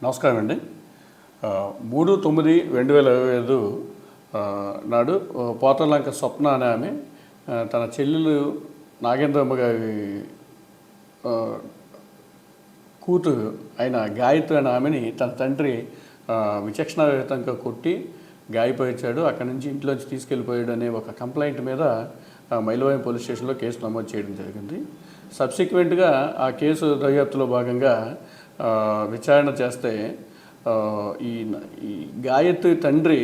నమస్కారం అండి మూడు తొమ్మిది రెండు వేల ఇరవై ఐదు నాడు పోతలంక స్వప్న అనే ఆమె తన చెల్లెలు నాగేంద్రమ్మ గారి కూతురు అయిన గాయత్రి అనే ఆమెని తన తండ్రి విచక్షణారహితంగా కొట్టి గాయపరిచాడు. అక్కడి నుంచి ఇంట్లోంచి తీసుకెళ్ళిపోయాడు అనే ఒక కంప్లైంట్ మీద ఆ, మైలవాయి పోలీస్ స్టేషన్లో కేసు నమోదు చేయడం జరిగింది. సబ్సిక్వెంట్గా ఆ కేసు దర్యాప్తులో భాగంగా విచారణ చేస్తే ఈ ఈ గాయత్రి తండ్రి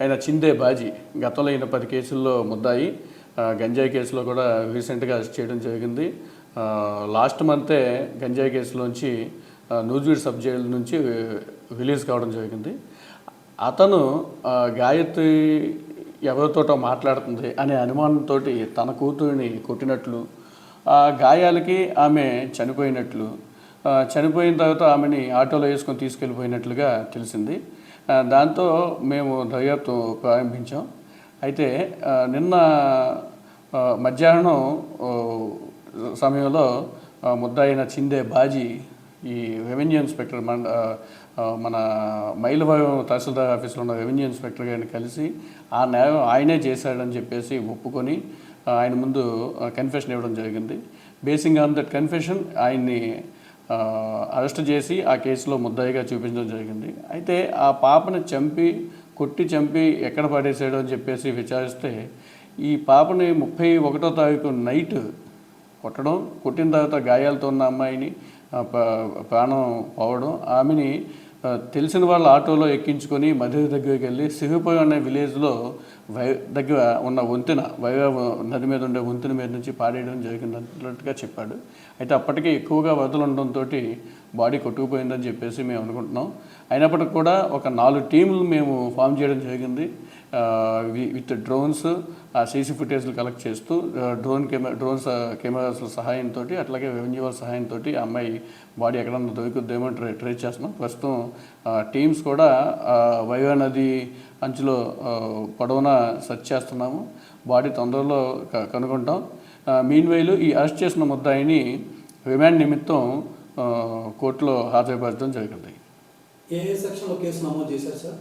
ఆయన చిందే బాజీ గతంలో ఈయన పది కేసుల్లో ముద్దాయి. గంజాయి కేసులో కూడా రీసెంట్గా అరెస్ట్ చేయడం జరిగింది. లాస్ట్ మంతే గంజాయి కేసులోంచి నూజివీడ్ సబ్ జైలు నుంచి రిలీజ్ కావడం జరిగింది. అతను గాయత్రి ఎవరితోటో మాట్లాడుతుంది అనే అనుమానంతో తన కూతురిని కొట్టినట్లు ఆ గాయాలకి ఆమె చనిపోయినట్లు చనిపోయిన తర్వాత ఆమెని ఆటోలో వేసుకొని తీసుకెళ్ళిపోయినట్లుగా తెలిసింది. దాంతో మేము దర్యాప్తు ప్రారంభించాం. అయితే నిన్న మధ్యాహ్నం సమయంలో ముద్దాయిన చిందే బాజీ ఈ రెవెన్యూ ఇన్స్పెక్టర్ మన మన మైలవరం తహసీల్దార్ ఆఫీస్లో ఉన్న రెవెన్యూ ఇన్స్పెక్టర్ గారిని కలిసి ఆ నేరం ఆయనే చేశాడని చెప్పేసి ఒప్పుకొని ఆయన ముందు కన్ఫెషన్ ఇవ్వడం జరిగింది. బేసింగ్ ఆన్ దట్ కన్ఫెషన్ ఆయన్ని అరెస్ట్ చేసి ఆ కేసులో ముద్దాయిగా చూపించడం జరిగింది. అయితే ఆ పాపని చంపి కొట్టి చంపి ఎక్కడ పడేసాడు అని చెప్పేసి విచారిస్తే ఈ పాపని ముప్పై ఒకటో తారీఖు నైట్ కొట్టడం కొట్టిన తర్వాత గాయాలతో ఉన్న అమ్మాయిని ప్రాణం పోవడం ఆమెని తెలిసిన వాళ్ళ ఆటోలో ఎక్కించుకొని మధుర దగ్గరికి వెళ్ళి సిహిపురం అనే విలేజ్లో వై దగ్గర ఉన్న వంతెన వైరావ నది మీద ఉండే వంతెన మీద నుంచి పాడేయడం జరిగినట్లుగా చెప్పాడు. అయితే అప్పటికే ఎక్కువగా వరదలు ఉండడంతో బాడీ కొట్టుకుపోయిందని చెప్పేసి మేము అనుకుంటున్నాం. అయినప్పటికీ కూడా ఒక నాలుగు టీంలు మేము ఫామ్ చేయడం జరిగింది. విత్ డ్రోన్స్ ఆ సీసీ ఫుటేజ్లు కలెక్ట్ చేస్తూ డ్రోన్ కెమెరా డ్రోన్స్ కెమెరాస్ సహాయంతో అట్లాగే రెవెన్యూ వాళ్ళ సహాయంతో ఆ అమ్మాయి బాడీ ఎక్కడన్నా దొరుకుద్దేమో ట్రై ట్రై చేస్తున్నాం. ప్రస్తుతం టీమ్స్ కూడా వైవా నది అంచులో ఆ, పొడవునా సెర్చ్ చేస్తున్నాము. బాడీ తొందరలో క- కనుగొంటాం. మీన్ వైలు ఈ అరెస్ట్ చేసిన ముద్దాయిని రిమాండ్ నిమిత్తం కోర్టులో హాజరుపరచడం జరిగింది. ఏ సెక్షన్లో కేసు నమోదు చేశారు సార్?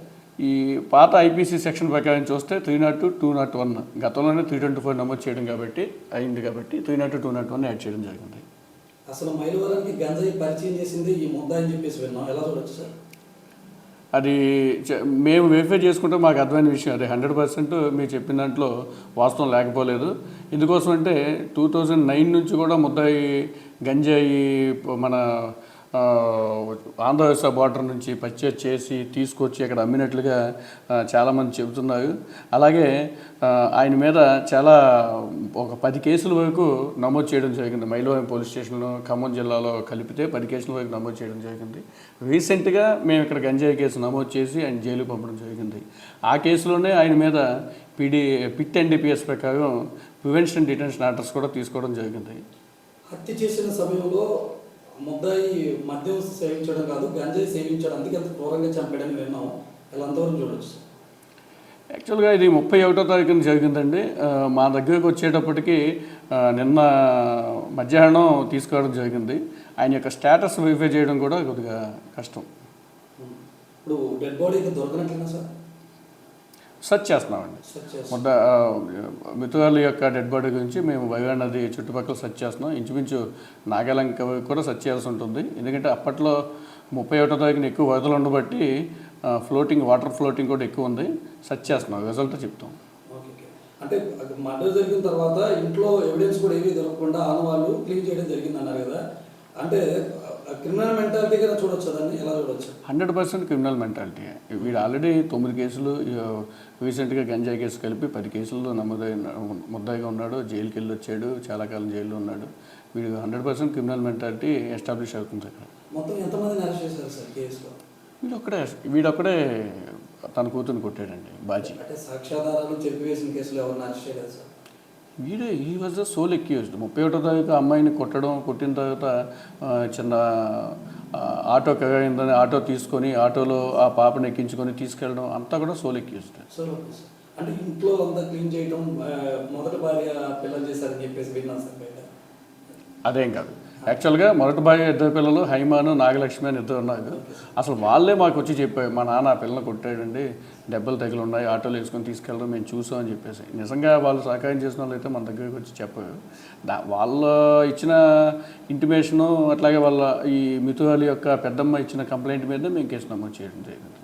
ఈ పాత ఐపీసీ సెక్షన్ ప్రకారం చూస్తే three not two two not one గతంలోనే త్రీ ట్వంటీ ఫోర్ నమోదు చేయడం కాబట్టి అయింది కాబట్టి three not two not one add చేయడం జరిగింది. అసలు మైలవరానికి గంజాయి పరిచయం చేసింది ఈ ముద్ద అని చెప్పేసి విన్నాం. ఎలా చూడొచ్చు సార్? అది మేము వెరిఫై చేసుకుంటే మాకు అర్థమైన విషయం అది. హండ్రెడ్ పర్సెంట్ మీరు చెప్పిన దాంట్లో వాస్తవం లేకపోలేదు. ఎందుకోసం అంటే టూ థౌజండ్ నైన్ నుంచి కూడా ముద్దాయి గంజాయి మన ఆ, ఆంధ్రప్రదేశ్ బార్డర్ నుంచి పర్చేజ్ చేసి తీసుకొచ్చి అక్కడ అమ్మినట్లుగా చాలామంది చెబుతున్నారు. అలాగే ఆయన మీద చాలా ఒక పది కేసుల వరకు నమోదు చేయడం జరిగింది. మైలవరం పోలీస్ స్టేషన్లో ఖమ్మం జిల్లాలో కలిపితే పది కేసుల వరకు నమోదు చేయడం జరిగింది. రీసెంట్గా మేము ఇక్కడ గంజాయి కేసు నమోదు చేసి ఆయన జైలు పంపడం జరిగింది. ఆ కేసులోనే ఆయన మీద పిడి పిట్ ఎన్డీపీఎస్ ప్రకారం ప్రివెన్షన్ డిటెన్షన్ ఆర్డర్స్ కూడా తీసుకోవడం జరిగింది. హత్య చేసిన సమయంలో ముద్దాయి మద్యం సేవించడం కాదు గంజాయి సేవించడం. అందుకే అంత క్రూరంగా చంపాడని విన్నాం ఇలా అంతవరకు చూడొచ్చు. సార్ యాక్చువల్గా ఇది ముప్పై ఒకటో తారీఖున జరిగిందండి. మా దగ్గరకు వచ్చేటప్పటికి నిన్న మధ్యాహ్నం తీసుకోవడం జరిగింది. ఆయన యొక్క స్టేటస్ వెరిఫై చేయడం కూడా కొద్దిగా కష్టం. ఇప్పుడు డెడ్ బాడీకి దొరకనట్లేనా సార్? సెర్చ్ చేస్తున్నామండి. మిత్రుల యొక్క డెడ్ బాడీ గురించి మేము వైవా నది చుట్టుపక్కల సెర్చ్ చేస్తున్నాం. ఇంచుమించు నాగాలంక కూడా సెర్చ్ చేయాల్సి ఉంటుంది. ఎందుకంటే అప్పట్లో ముప్పై ఒకటో తారీఖున ఎక్కువ వరదలు ఉండబట్టి ఫ్లోటింగ్ వాటర్ ఫ్లోటింగ్ కూడా ఎక్కువ ఉంది. సెర్చ్ చేస్తున్నాం. రిజల్ట్ చెప్తాం. అంటే మర్డర్ జరిగిన తర్వాత ఇంట్లో ఎవిడెన్స్ కూడా ఏమీ దొరకకుండా ఆనవాళ్ళు క్లీన్ చేయడం జరిగింది అన్నారు కదా. అంటే క్రిమినల్ మెంటాలిటీగా చూడొచ్చు? దాన్ని ఎలా చూడొచ్చు? హండ్రెడ్ పర్సెంట్ క్రిమినల్ మెంటాలిటీ వీడు ఆల్రెడీ తొమ్మిది కేసులు రీసెంట్గా గంజాయి కేసు కలిపి పది కేసుల్లో నమోదైన ముద్దాయిగా ఉన్నాడు. జైలుకి వెళ్ళి వచ్చాడు చాలా కాలం జైల్లో ఉన్నాడు. వీడు hundred percent criminal mentality establish అవుతుంది అక్కడ. మొత్తం ఎంతమందిని అరెస్ట్ చేశారు సార్ కేసులో? వీడొక్కడే వీడొక్కడే తన కూతురుని కొట్టాడండి బాజీ. అంటే సాక్ష్యాధారాలు కేసులో ఎవరిని అరెస్ట్ చేయలేదు సార్? వీడే ఈ వాజ్ ద సోల్ ఎక్యూజ్డ్. ముప్పై ఒకటో తారీఖు అమ్మాయిని కొట్టడం కొట్టిన తర్వాత చిన్న ఆటో కగాయిందని ఆటో తీసుకొని ఆటోలో ఆ పాపని ఎక్కించుకొని తీసుకెళ్ళడం అంతా కూడా సోల్ ఎక్యూజ్డ్. అంటే ఇంట్లో అంతా క్లీన్ చేయడం మొదటి భార్య పిల్లలు చేశారని చెప్పేసి విన్నాను సార్ అదేం కాదు. యాక్చువల్గా మొదటి ఇద్దరు పిల్లలు హైమాను నాగలక్ష్మి అని ఇద్దరు ఉన్నారు. అసలు వాళ్ళే మాకు వచ్చి చెప్పారు మా నాన్న ఆ పిల్లలు కొట్టాడండి దెబ్బలు తగిలి ఉన్నాయి ఆటోలు వేసుకొని తీసుకెళ్ళడం మేము చూసాం అని చెప్పేసి. నిజంగా వాళ్ళు సహకారం చేసిన వాళ్ళు అయితే మన దగ్గరికి వచ్చి చెప్పారు. దా వాళ్ళ ఇచ్చిన ఇంటిమేషను అట్లాగే వాళ్ళ ఈ మితువాలి యొక్క పెద్దమ్మ ఇచ్చిన కంప్లైంట్ మీద మేము కేసు నమోదు చేయడం జరిగింది.